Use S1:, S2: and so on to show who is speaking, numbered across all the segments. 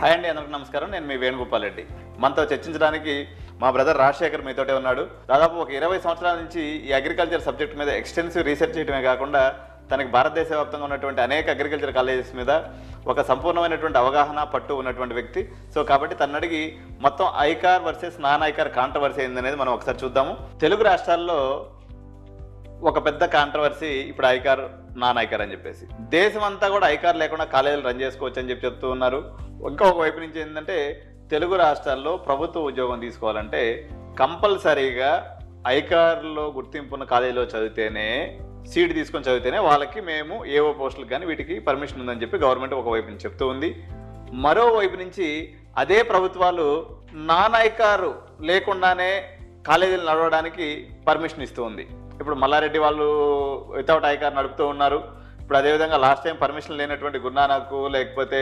S1: Hi అండి అందరికి నమస్కారం. నేను మీ వేణుగోపాల్ రెడ్డి. మనతో చర్చించడానికి మా బ్రదర్ రాజశేఖర్ మీతోటే ఉన్నాడు. దాదాపు ఒక ఇరవై సంవత్సరాల నుంచి ఈ అగ్రికల్చర్ సబ్జెక్ట్ మీద ఎక్స్టెన్సివ్ రీసెర్చ్ చేయడమే కాకుండా తనకి భారతదేశ వ్యాప్తంగా ఉన్నటువంటి అనేక అగ్రికల్చర్ కాలేజెస్ మీద ఒక సంపూర్ణమైనటువంటి అవగాహన పట్టు ఉన్నటువంటి వ్యక్తి. సో కాబట్టి తను అడిగి మొత్తం ICAR versus non ICAR controversy ఏందనేది మనం ఒకసారి చూద్దాము. తెలుగు రాష్ట్రాల్లో ఒక పెద్ద కాంట్రవర్సీ ఇప్పుడు ఐకార్ నాన్ ఐకార్ అని చెప్పేసి. దేశం అంతా కూడా ఐకార్ లేకుండా కాలేజీలు రన్ చేసుకోవచ్చు అని చెప్పి చెప్తూ ఉన్నారు. ఇంకొక వైపు నుంచి ఏంటంటే తెలుగు రాష్ట్రాల్లో ప్రభుత్వ ఉద్యోగం తీసుకోవాలంటే కంపల్సరీగా ఐకార్లో గుర్తింపున్న కాలేజీలో చదివితేనే సీట్ తీసుకొని చదివితేనే వాళ్ళకి మేము ఏవో పోస్టులకు కానీ వీటికి పర్మిషన్ ఉందని చెప్పి గవర్నమెంట్ ఒకవైపు నుంచి చెప్తూ ఉంది. మరోవైపు నుంచి అదే ప్రభుత్వాలు నాన్ ఐకారు లేకుండానే కాలేజీలు నడవడానికి పర్మిషన్ ఇస్తూ ఉంది. ఇప్పుడు మల్లారెడ్డి వాళ్ళు వితౌట్ ఐకార్ నడుపుతూ ఉన్నారు. ఇప్పుడు అదేవిధంగా లాస్ట్ టైం పర్మిషన్ లేనటువంటి గురునానక్ లేకపోతే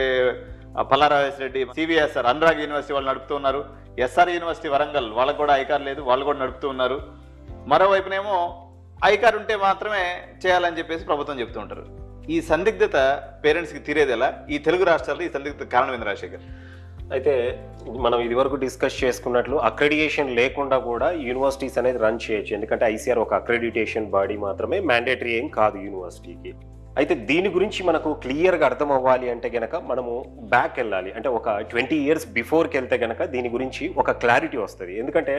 S1: పల్లారాజేశ్వర రెడ్డి సివిఎస్ఆర్ అనురాగ్ యూనివర్సిటీ వాళ్ళు నడుపుతూ ఉన్నారు. ఎస్ఆర్ యూనివర్సిటీ వరంగల్ వాళ్ళకు కూడా ఐకార్ లేదు వాళ్ళు కూడా నడుపుతూ ఉన్నారు. మరోవైపునేమో ఐకార్ ఉంటే మాత్రమే చేయాలని చెప్పేసి ప్రభుత్వం చెప్తూ ఉంటారు. ఈ సందిగ్ధత పేరెంట్స్కి తీరేది ఎలా ఈ తెలుగు రాష్ట్రాల్లో ఈ సందిగ్ధత కారణం రాజశేఖర్?
S2: అయితే మనం ఇదివరకు డిస్కస్ చేసుకున్నట్లు అక్రెడిటేషన్ లేకుండా కూడా యూనివర్సిటీస్ అనేది రన్ చేయొచ్చు. ఎందుకంటే ఐసీఆర్ ఒక అక్రెడిటేషన్ బాడీ మాత్రమే మ్యాండేటరీ ఏం కాదు యూనివర్సిటీకి. అయితే దీని గురించి మనకు క్లియర్గా అర్థం అవ్వాలి అంటే గనక మనము బ్యాక్ వెళ్ళాలి. అంటే ఒక ట్వంటీ ఇయర్స్ బిఫోర్కి వెళ్తే గనక దీని గురించి ఒక క్లారిటీ వస్తుంది. ఎందుకంటే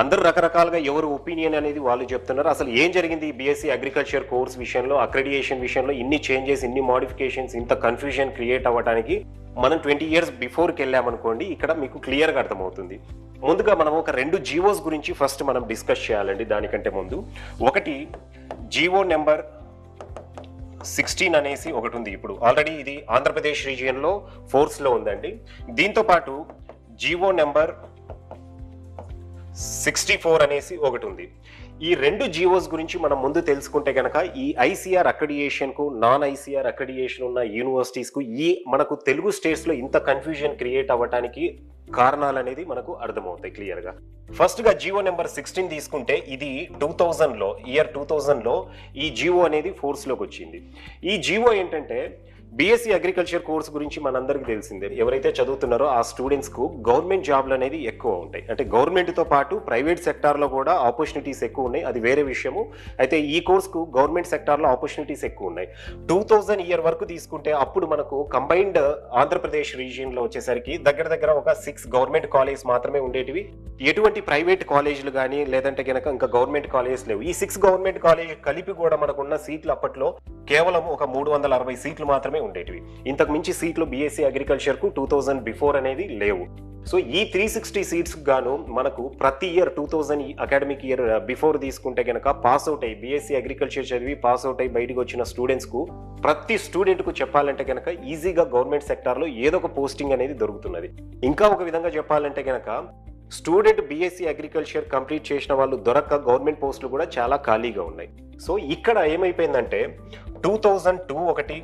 S2: అందరూ రకరకాలుగా ఎవరు ఒపీనియన్ అనేది వాళ్ళు చెప్తున్నారు. అసలు ఏం జరిగింది బీఎస్సీ అగ్రికల్చర్ కోర్స్ విషయంలో అక్రెడియేషన్ విషయంలో? ఇన్ని చేంజెస్ ఇన్ని మోడిఫికేషన్స్ ఇంత కన్ఫ్యూజన్ క్రియేట్ అవ్వడానికి మనం ట్వంటీ ఇయర్స్ బిఫోర్కి వెళ్ళామనుకోండి ఇక్కడ మీకు క్లియర్గా అర్థమవుతుంది. ముందుగా మనం ఒక రెండు జీవోస్ గురించి ఫస్ట్ మనం డిస్కస్ చేయాలండి దానికంటే ముందు. ఒకటి జీవో నెంబర్ సిక్స్టీన్ అనేసి ఒకటి ఉంది ఇప్పుడు. ఆల్రెడీ ఇది ఆంధ్రప్రదేశ్ రీజియన్లో ఫోర్స్లో ఉందండి. దీంతో పాటు జీవో నెంబర్ సిక్స్టీ ఫోర్ అనేసి ఒకటి ఉంది. ఈ రెండు జియోస్ గురించి మనం ముందు తెలుసుకుంటే కనుక ఈ ICR accreditation non ICR accreditation ఉన్న యూనివర్సిటీస్కు ఈ మనకు తెలుగు స్టేట్స్లో ఇంత కన్ఫ్యూజన్ క్రియేట్ అవ్వడానికి కారణాలు అనేది మనకు అర్థమవుతాయి క్లియర్గా. ఫస్ట్గా జియో నెంబర్ సిక్స్టీన్ తీసుకుంటే ఇది టూ థౌజండ్లో ఇయర్ టూ థౌజండ్లో ఈ జియో అనేది ఫోర్స్లోకి వచ్చింది. ఈ జియో ఏంటంటే బీఎస్సీ అగ్రికల్చర్ కోర్స్ గురించి మనందరికీ తెలిసిందే. ఎవరైతే చదువుతున్నారో ఆ స్టూడెంట్స్కు గవర్నమెంట్ జాబ్లు అనేది ఎక్కువ ఉంటాయి. అంటే గవర్నమెంట్తో పాటు ప్రైవేట్ సెక్టార్లో కూడా ఆపర్చునిటీస్ ఎక్కువ ఉన్నాయి. అది వేరే విషయము. అయితే ఈ కోర్స్కు గవర్నమెంట్ సెక్టార్లో ఆపర్చునిటీస్ ఎక్కువ ఉన్నాయి. టూ థౌజండ్ ఇయర్ వరకు తీసుకుంటే అప్పుడు మనకు కంబైన్డ్ ఆంధ్రప్రదేశ్ రీజియన్లో వచ్చేసరికి దగ్గర దగ్గర ఒక సిక్స్ గవర్నమెంట్ కాలేజ్ మాత్రమే ఉండేటివి. ఎటువంటి ప్రైవేట్ కాలేజీలు కానీ లేదంటే కనుక ఇంకా గవర్నమెంట్ కాలేజెస్ లేవు. ఈ సిక్స్ గవర్నమెంట్ కాలేజ్ కలిపి కూడా మనకున్న సీట్లు అప్పట్లో కేవలం ఒక మూడు వందల అరవై సీట్లు మాత్రమే ఉండేటివి. ఇంతకు మించి సీట్లు బీఎస్సీ అగ్రికల్చర్కు టూ థౌజండ్ బిఫోర్ అనేది లేవు. సో ఈ త్రీ సిక్స్టీ సీట్స్ గాను మనకు ప్రతి year two thousand academic year before తీసుకుంటే కనుక పాస్ అవుట్ అయ్యి బీఎస్సీ అగ్రికల్చర్ చదివి పాస్ అవుట్ అయ్యి బయటకు వచ్చిన స్టూడెంట్స్కు ప్రతి స్టూడెంట్కు చెప్పాలంటే కనుక ఈజీగా గవర్నమెంట్ సెక్టార్లో ఏదో ఒక పోస్టింగ్ అనేది దొరుకుతున్నది. ఇంకా ఒక విధంగా చెప్పాలంటే కనుక స్టూడెంట్ బీఎస్సీ అగ్రికల్చర్ కంప్లీట్ చేసిన వాళ్ళు దొరక్క గవర్నమెంట్ పోస్టులు కూడా చాలా ఖాళీగా ఉన్నాయి. సో ఇక్కడ ఏమైపోయిందంటే టూ థౌజండ్ టూ ఒకటి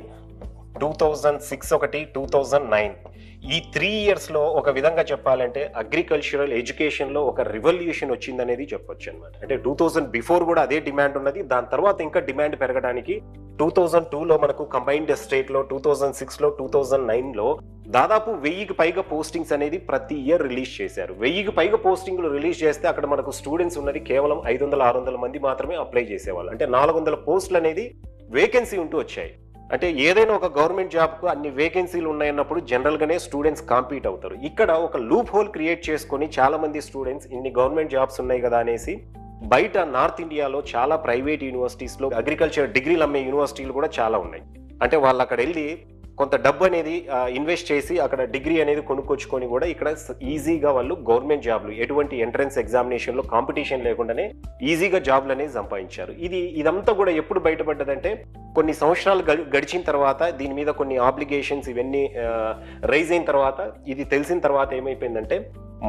S2: టూ థౌజండ్ సిక్స్ ఒకటి టూ థౌజండ్ నైన్ ఈ త్రీ ఇయర్స్లో ఒక విధంగా చెప్పాలంటే అగ్రికల్చరల్ ఎడ్యుకేషన్లో ఒక రివల్యూషన్ వచ్చిందనేది చెప్పొచ్చు అనమాట అంటే టూ థౌజండ్ బిఫోర్ కూడా అదే డిమాండ్ ఉన్నది. దాని తర్వాత ఇంకా డిమాండ్ పెరగడానికి టూ థౌజండ్ టూలో మనకు కంబైన్డ్ స్టేట్లో టూ థౌజండ్ సిక్స్లో టూ థౌజండ్ నైన్లో దాదాపు వెయ్యికి పైగా పోస్టింగ్స్ అనేది ప్రతి ఇయర్ రిలీజ్ చేశారు. వెయ్యికి పైగా పోస్టింగ్లు రిలీజ్ చేస్తే అక్కడ మనకు స్టూడెంట్స్ ఉన్నది కేవలం ఐదు వందల ఆరు వందల మంది మాత్రమే అప్లై చేసేవాళ్ళు. అంటే నాలుగు వందల పోస్టులు అనేది వేకెన్సీ ఉంటూ వచ్చాయి. అంటే ఏదైనా ఒక గవర్నమెంట్ జాబ్కు అన్ని వేకెన్సీలు ఉన్నాయన్నప్పుడు జనరల్గానే స్టూడెంట్స్ కాంపీట్ అవుతారు. ఇక్కడ ఒక లూప్ హోల్ క్రియేట్ చేసుకొని చాలా మంది స్టూడెంట్స్ ఇన్ని గవర్నమెంట్ జాబ్స్ ఉన్నాయి కదా అనేసి బయట నార్త్ ఇండియాలో చాలా ప్రైవేట్ యూనివర్సిటీస్లో అగ్రికల్చర్ డిగ్రీలు అమ్మే యూనివర్సిటీలు కూడా చాలా ఉన్నాయి. అంటే వాళ్ళు అక్కడ వెళ్ళి కొంత డబ్బు అనేది ఇన్వెస్ట్ చేసి అక్కడ డిగ్రీ అనేది కొనుక్కొచ్చుకొని కూడా ఇక్కడ ఈజీగా వాళ్ళు గవర్నమెంట్ జాబ్లు ఎటువంటి ఎంట్రన్స్ ఎగ్జామినేషన్లో కాంపిటీషన్ లేకుండానే ఈజీగా జాబ్లు అనేది సంపాదించారు. ఇది ఇదంతా కూడా ఎప్పుడు బయటపడ్డదంటే కొన్ని సంవత్సరాలు గడి- గడిచిన తర్వాత దీని మీద కొన్ని ఆబ్లిగేషన్స్ ఇవన్నీ రైజ్ అయిన తర్వాత ఇది తెలిసిన తర్వాత ఏమైపోయిందంటే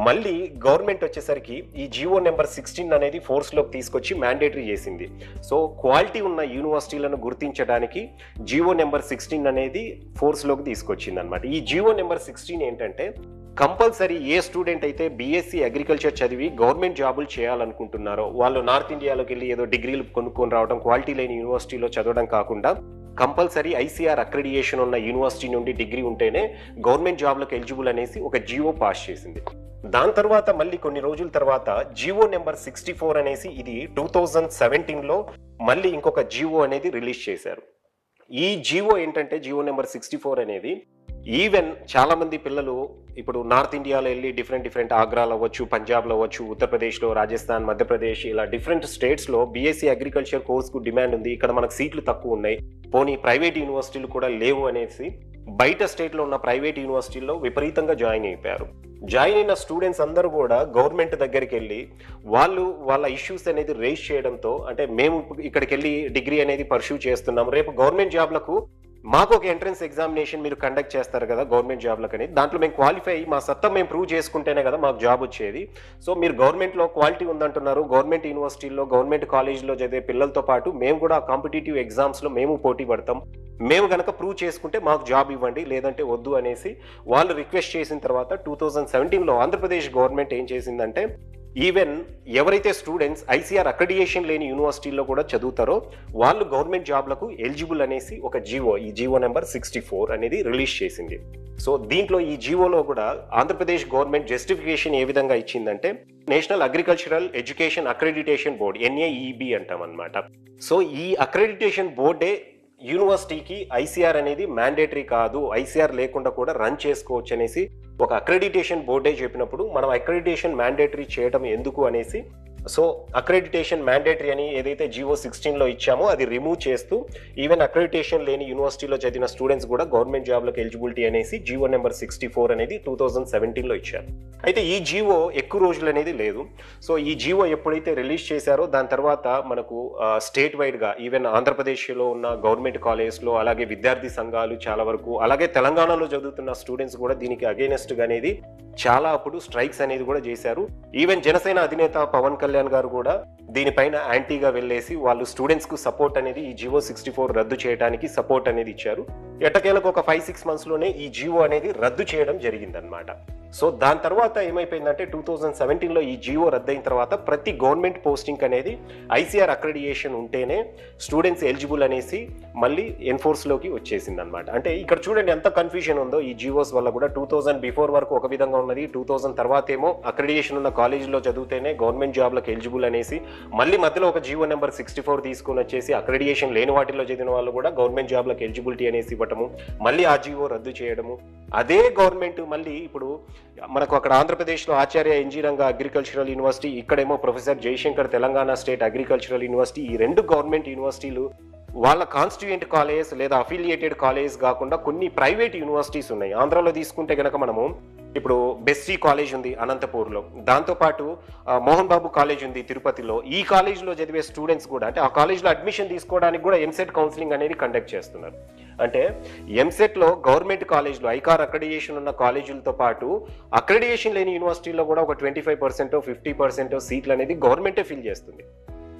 S2: మళ్ళీ గవర్నమెంట్ వచ్చేసరికి ఈ జియో నెంబర్ సిక్స్టీన్ అనేది ఫోర్స్లోకి తీసుకొచ్చి మ్యాండేటరీ చేసింది. సో క్వాలిటీ ఉన్న యూనివర్సిటీలను గుర్తించడానికి జియో నెంబర్ సిక్స్టీన్ అనేది ఫోర్స్లోకి తీసుకొచ్చింది అనమాట ఈ జియో నెంబర్ సిక్స్టీన్ ఏంటంటే కంపల్సరీ ఏ స్టూడెంట్ అయితే బీఎస్సీ అగ్రికల్చర్ చదివి గవర్నమెంట్ జాబులు చేయాలనుకుంటున్నారో వాళ్ళు నార్త్ ఇండియాలోకి వెళ్ళి ఏదో డిగ్రీలు కొనుక్కొని రావడం క్వాలిటీ లేని యూనివర్సిటీలో చదవడం కాకుండా కంపల్సరీ ఐసీఆర్ అక్రెడియేషన్ ఉన్న యూనివర్సిటీ నుండి డిగ్రీ ఉంటేనే గవర్నమెంట్ జాబ్లకు ఎలిజిబుల్ అనేసి ఒక జియో పాస్ చేసింది. దాని తర్వాత మళ్ళీ కొన్ని రోజుల తర్వాత జియో నెంబర్ సిక్స్టీ ఫోర్ అనేసి ఇది టూ థౌజండ్ సెవెంటీన్లో మళ్ళీ ఇంకొక జియో అనేది రిలీజ్ చేశారు. ఈ జియో ఏంటంటే జియో నెంబర్ సిక్స్టీ ఫోర్ అనేది ఈవెన్ చాలామంది పిల్లలు ఇప్పుడు నార్త్ ఇండియాలో వెళ్ళి డిఫరెంట్ డిఫరెంట్ ఆగ్రాలో అవ్వచ్చు పంజాబ్లో అవ్వచ్చు ఉత్తరప్రదేశ్లో రాజస్థాన్ మధ్యప్రదేశ్ ఇలా డిఫరెంట్ స్టేట్స్లో బీఎస్సీ అగ్రికల్చర్ కోర్స్కు డిమాండ్ ఉంది. ఇక్కడ మనకు సీట్లు తక్కువ ఉన్నాయి. పోనీ ప్రైవేట్ యూనివర్సిటీలు కూడా లేవు అనేసి బయట స్టేట్లో ఉన్న ప్రైవేట్ యూనివర్సిటీల్లో విపరీతంగా జాయిన్ అయిపోయారు. జాయిన్ అయిన స్టూడెంట్స్ అందరూ కూడా గవర్నమెంట్ దగ్గరికి వెళ్ళి వాళ్ళు వాళ్ళ ఇష్యూస్ అనేది రేస్ చేయడంతో అంటే మేము ఇక్కడికి వెళ్ళి డిగ్రీ అనేది పర్సూ చేస్తున్నాం రేపు గవర్నమెంట్ జాబ్లకు మాకు ఒక ఎంట్రన్స్ ఎగ్జామినేషన్ మీరు కండక్ట్ చేస్తారు కదా గవర్నమెంట్ జాబ్లకు అనేది. దాంట్లో మేము క్వాలిఫై అయ్యి మా సత్తా మేము ప్రూవ్ చేసుకుంటేనే కదా మాకు జాబ్ వచ్చేది. సో మీరు గవర్నమెంట్లో క్వాలిటీ ఉందంటున్నారు. గవర్నమెంట్ యూనివర్సిటీలో గవర్నమెంట్ కాలేజీలో చదివే పిల్లలతో పాటు మేము కూడా కాంపిటేటివ్ ఎగ్జామ్స్లో మేము పోటీ పడతాం. మేము కనుక ప్రూవ్ చేసుకుంటే మాకు జాబ్ ఇవ్వండి లేదంటే వద్దు అనేసి వాళ్ళు రిక్వెస్ట్ చేసిన తర్వాత టూ థౌజండ్ సెవెంటీన్లో ఆంధ్రప్రదేశ్ గవర్నమెంట్ ఏం చేసిందంటే ఈవెన్ ఎవరైతే స్టూడెంట్స్ ఐసీఆర్ అక్రెడియేషన్ లేని యూనివర్సిటీల్లో కూడా చదువుతారో వాళ్ళు గవర్నమెంట్ జాబ్లకు ఎలిజిబుల్ అనేసి ఒక జీవో ఈ జీవో నెంబర్ సిక్స్టీ ఫోర్ అనేది రిలీజ్ చేసింది. సో దీంట్లో ఈ జీవోలో కూడా ఆంధ్రప్రదేశ్ గవర్నమెంట్ జస్టిఫికేషన్ ఏ విధంగా ఇచ్చిందంటే national agricultural education accreditation board NAEB అంటాం అనమాట సో ఈ అక్రెడిటేషన్ బోర్డే యూనివర్సిటీకి ఐసీఆర్ అనేది మ్యాండేటరీ కాదు ఐసీఆర్ లేకుండా కూడా రన్ చేసుకోవచ్చు అనేసి ఒక అక్రెడిటేషన్ బోర్డే చెప్పినప్పుడు మనం అక్రెడిటేషన్ మ్యాండేటరీ చేయడం ఎందుకు అనేసి సో అక్రెడిటేషన్ మ్యాండేటరీ అని ఏదైతే జియో సిక్స్టీన్లో ఇచ్చామో అది రిమూవ్ చేస్తూ ఈవెన్ అక్రెడిటేషన్ లేని యూనివర్సిటీలో చదివిన స్టూడెంట్స్ కూడా గవర్నమెంట్ జాబ్లకు ఎలిజిబిలిటీ అనేసి జియో నెంబర్ సిక్స్టీ ఫోర్ అనేది టూ థౌజండ్ సెవెంటీన్లో ఇచ్చారు. అయితే ఈ జియో ఎక్కువ రోజులు అనేది లేదు. సో ఈ జియో ఎప్పుడైతే రిలీజ్ చేశారో దాని తర్వాత మనకు స్టేట్ వైడ్గా ఈవెన్ ఆంధ్రప్రదేశ్లో ఉన్న గవర్నమెంట్ కాలేజ్లో అలాగే విద్యార్థి సంఘాలు చాలా వరకు అలాగే తెలంగాణలో చదువుతున్న స్టూడెంట్స్ కూడా దీనికి అగేనెస్ట్గా అనేది చాలా అప్పుడు స్ట్రైక్స్ అనేది కూడా చేశారు. ఈవెన్ జనసేన అధినేత పవన్ కళ్యాణ్ గారు కూడా దీనిపైన యాంటీగా వెళ్ళేసి వాళ్ళు స్టూడెంట్స్కు సపోర్ట్ అనేది ఈ జియో సిక్స్టీ ఫోర్ రద్దు చేయడానికి సపోర్ట్ అనేది ఇచ్చారు. ఎట్టకేలకు ఒక ఫైవ్ సిక్స్ మంత్స్లోనే ఈ జియో అనేది రద్దు చేయడం జరిగిందనమాట సో దాని తర్వాత ఏమైపోయిందంటే టూ థౌజండ్ సెవెంటీన్లో ఈ జియో రద్దయిన తర్వాత ప్రతి గవర్నమెంట్ పోస్టింగ్ అనేది ఐసీఆర్ అక్రెడియేషన్ ఉంటేనే స్టూడెంట్స్ ఎలిజిబుల్ అనేసి మళ్ళీ ఎన్ఫోర్స్లోకి వచ్చేసింది అనమాట అంటే ఇక్కడ చూడండి ఎంత కన్ఫ్యూజన్ ఉందో ఈ జియోస్ వల్ల కూడా టూ థౌజండ్ బిఫోర్ వరకు ఒక విధంగా ఉన్నది టూ థౌజండ్ తర్వాత ఏమో అక్రెడియేషన్ ఉన్న కాలేజీలో చదివితేనే గవర్నమెంట్ జాబ్లకు ఎలిజిబుల్ అనేసి మళ్ళీ మధ్యలో ఒక జియో నెంబర్ సిక్స్టీ ఫోర్ తీసుకుని వచ్చేసి అక్రెడియేషన్ లేని వాటిలో చదివిన వాళ్ళు కూడా గవర్నమెంట్ జాబ్లకు ఎలిజిబిలిటీ అనేసి ఇవ్వటము మళ్ళీ ఆ జియో రద్దు చేయడము అదే గవర్నమెంట్ మళ్ళీ ఇప్పుడు మనకు అక్కడ ఆంధ్రప్రదేశ్లో ఆచార్య ఎన్జీరంగా అగ్రికల్చరల్ యూనివర్సిటీ ఇక్కడేమో professor Jayashankar Telangana state agricultural university ఈ రెండు గవర్నమెంట్ యూనివర్సిటీలు వాళ్ళ కాన్స్టిట్యూయెంట్ కాలేజ్ లేదా అఫిలియేటెడ్ కాలేజ్ కాకుండా కొన్ని ప్రైవేట్ యూనివర్సిటీస్ ఉన్నాయి. ఆంధ్రాలో తీసుకుంటే గనక మనము ఇప్పుడు బెస్సీ కాలేజ్ ఉంది అనంతపూర్లో. దాంతోపాటు మోహన్ బాబు కాలేజ్ ఉంది తిరుపతిలో. ఈ కాలేజ్లో చదివే స్టూడెంట్స్ కూడా అంటే ఆ కాలేజ్లో అడ్మిషన్ తీసుకోవడానికి కూడా ఎంసెట్ కౌన్సిలింగ్ అనేది కండక్ట్ చేస్తున్నారు. అంటే ఎంసెట్లో గవర్నమెంట్ కాలేజ్లో ఐకార్ అక్రెడియేషన్ ఉన్న కాలేజీలతో పాటు అక్రెడియేషన్ లేని యూనివర్సిటీలో కూడా ఒక twenty five percent fifty percent సీట్లు అనేది గవర్నమెంటే ఫిల్ చేస్తుంది.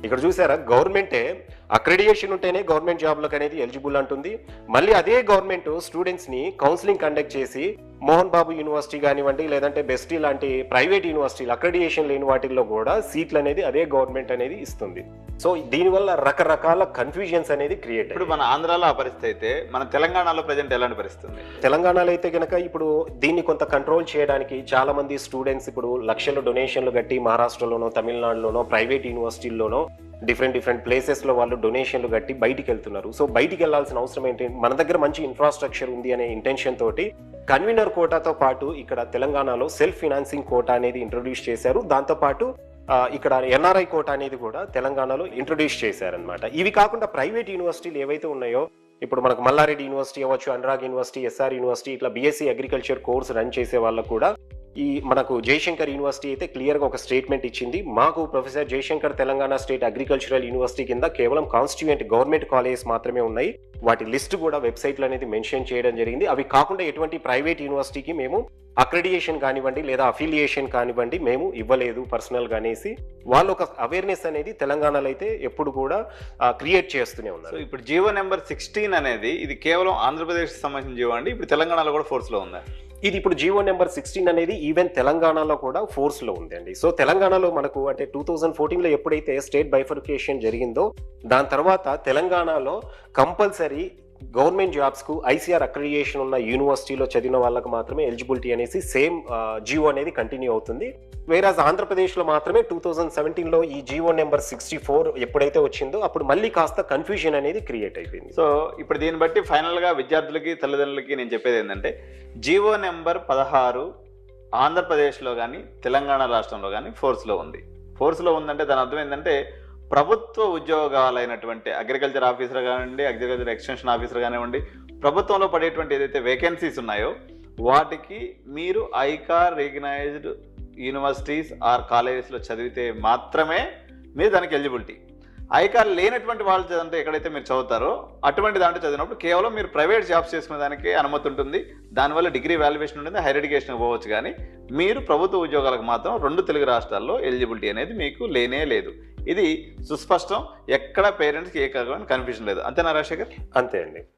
S2: ఇక్కడ చూసారా గవర్నమెంటే అక్రెడియేషన్ ఉంటేనే గవర్నమెంట్ జాబ్లకు అనేది ఎలిజిబుల్ అంటుంది. మళ్ళీ అదే గవర్నమెంట్ స్టూడెంట్స్ని కౌన్సిలింగ్ కండక్ట్ చేసి మోహన్ బాబు యూనివర్సిటీ కానివ్వండి లేదంటే బెస్టీ లాంటి ప్రైవేట్ యూనివర్సిటీలు అక్రెడియేషన్ లేని వాటిల్లో కూడా సీట్లు అనేది అదే గవర్నమెంట్ అనేది ఇస్తుంది. సో దీనివల్ల రకరకాల కన్ఫ్యూజన్స్ అనేది క్రియేట్
S1: ఇప్పుడు మన ఆంధ్రాలో ఆ పరిస్థితి అయితే మన తెలంగాణలో ప్రజెంట్ ఎలాంటి పరిస్థితి
S2: తెలంగాణలో అయితే గనక ఇప్పుడు దీన్ని కొంత కంట్రోల్ చేయడానికి చాలా మంది స్టూడెంట్స్ ఇప్పుడు లక్షల డొనేషన్లు కట్టి మహారాష్ట్రలోనో తమిళనాడులోనో ప్రైవేట్ యూనివర్సిటీల్లోనో డిఫరెంట్ డిఫరెంట్ ప్లేసెస్లో వాళ్ళు డొనేషన్లు కట్టి బయటికి వెళ్తున్నారు. సో బయటికి వెళ్ళాల్సిన అవసరం ఏంటి? మన దగ్గర మంచి ఇన్ఫ్రాస్ట్రక్చర్ ఉంది అనే ఇంటెన్షన్ తోటి కన్వీనర్ కోటాతో పాటు ఇక్కడ తెలంగాణలో సెల్ఫ్ ఫినాన్సింగ్ కోటా అనేది ఇంట్రొడ్యూస్ చేశారు. దాంతోపాటు ఇక్కడ ఎన్ఆర్ఐ కోట అనేది కూడా తెలంగాణలో ఇంట్రొడ్యూస్ చేశారనమాట ఇవి కాకుండా ప్రైవేట్ యూనివర్సిటీలు ఏవైతే ఉన్నాయో ఇప్పుడు మనకు మల్లారెడ్డి యూనివర్సిటీ అవ్వచ్చు అనురాగ్ యూనివర్సిటీ ఎస్ఆర్ యూనివర్సిటీ ఇట్లా బీఎస్సీ అగ్రికల్చర్ కోర్స్ రన్ చేసే వాళ్ళకు కూడా ఈ మనకు జయశంకర్ యూనివర్సిటీ అయితే క్లియర్గా ఒక స్టేట్మెంట్ ఇచ్చింది. మాకు professor Jayashankar Telangana state agricultural university కింద కేవలం కాన్స్టిట్యూయెంట్ గవర్నమెంట్ కాలేజెస్ మాత్రమే ఉన్నాయి. వాటి లిస్ట్ కూడా వెబ్సైట్లో అనేది మెన్షన్ చేయడం జరిగింది. అవి కాకుండా ఎటువంటి ప్రైవేట్ యూనివర్సిటీకి మేము అక్రెడియేషన్ కానివ్వండి లేదా అఫిలియేషన్ కానివ్వండి మేము ఇవ్వలేదు పర్సనల్ అనేసి. వాళ్ళు ఒక అవేర్నెస్ అనేది తెలంగాణలో అయితే ఎప్పుడు కూడా క్రియేట్ చేస్తూనే ఉన్నారు.
S1: ఇప్పుడు జీవో నెంబర్ సిక్స్టీన్ అనేది ఇది కేవలం ఆంధ్రప్రదేశ్కి సంబంధించిన జీవో అండి. ఇప్పుడు తెలంగాణలో కూడా ఫోర్స్లో ఉందా?
S2: ఇది ఇప్పుడు జియో నెంబర్ సిక్స్టీన్ అనేది ఈవెన్ తెలంగాణలో కూడా ఫోర్స్లో ఉందండి. సో తెలంగాణలో మనకు అంటే టూ థౌజండ్ ఫోర్టీన్లో ఎప్పుడైతే స్టేట్ బైఫర్కేషన్ జరిగిందో దాని తర్వాత తెలంగాణలో కంపల్సరీ గవర్నమెంట్ జాబ్స్కు ఐసీఆర్ అక్రిడియేషన్ ఉన్న యూనివర్సిటీలో చదివిన వాళ్ళకి మాత్రమే ఎలిజిబిలిటీ అనేసి సేమ్ జియో అనేది కంటిన్యూ అవుతుంది. వేరాజ్ ఆంధ్రప్రదేశ్లో మాత్రమే టూ థౌజండ్ సెవెంటీన్లో ఈ జియో నెంబర్ సిక్స్టీ ఫోర్ ఎప్పుడైతే వచ్చిందో అప్పుడు మళ్ళీ కాస్త కన్ఫ్యూజన్ అనేది క్రియేట్ అయిపోయింది.
S1: సో ఇప్పుడు దీన్ని బట్టి ఫైనల్గా విద్యార్థులకి తల్లిదండ్రులకి నేను చెప్పేది ఏంటంటే జియో నెంబర్ పదహారు ఆంధ్రప్రదేశ్లో కానీ తెలంగాణ రాష్ట్రంలో కానీ ఫోర్స్లో ఉంది. ఫోర్స్లో ఉందంటే దాని అర్థం ఏంటంటే ప్రభుత్వ ఉద్యోగాలైనటువంటి అగ్రికల్చర్ ఆఫీసర్ కానివ్వండి అగ్రికల్చర్ ఎక్స్టెన్షన్ ఆఫీసర్ కానివ్వండి ప్రభుత్వంలో పడేటువంటి ఏదైతే వేకెన్సీస్ ఉన్నాయో వాటికి మీరు ఐకార్ రికగ్నైజ్డ్ యూనివర్సిటీస్ ఆర్ కాలేజెస్లో చదివితే మాత్రమే మీరు దానికి ఎలిజిబిలిటీ ఐకార్ లేనటువంటి వాళ్ళు చదివితే ఎక్కడైతే మీరు చదువుతారో అటువంటి దాంట్లో చదివినప్పుడు కేవలం మీరు ప్రైవేట్ జాబ్స్ చేసుకునే దానికి అనుమతి ఉంటుంది. దానివల్ల డిగ్రీ వాల్యుయేషన్ ఉంటుంది హైర్ ఎడ్యుకేషన్ పోవచ్చు కానీ మీరు ప్రభుత్వ ఉద్యోగాలకు మాత్రం రెండు తెలుగు రాష్ట్రాల్లో ఎలిజిబిలిటీ అనేది మీకు లేనే లేదు. ఇది సుస్పష్టం. ఎక్కడ పేరెంట్స్కి ఏ కన్ఫ్యూజన్ లేదు. అంతేనా రాజశేఖర్?
S2: అంతే అండి.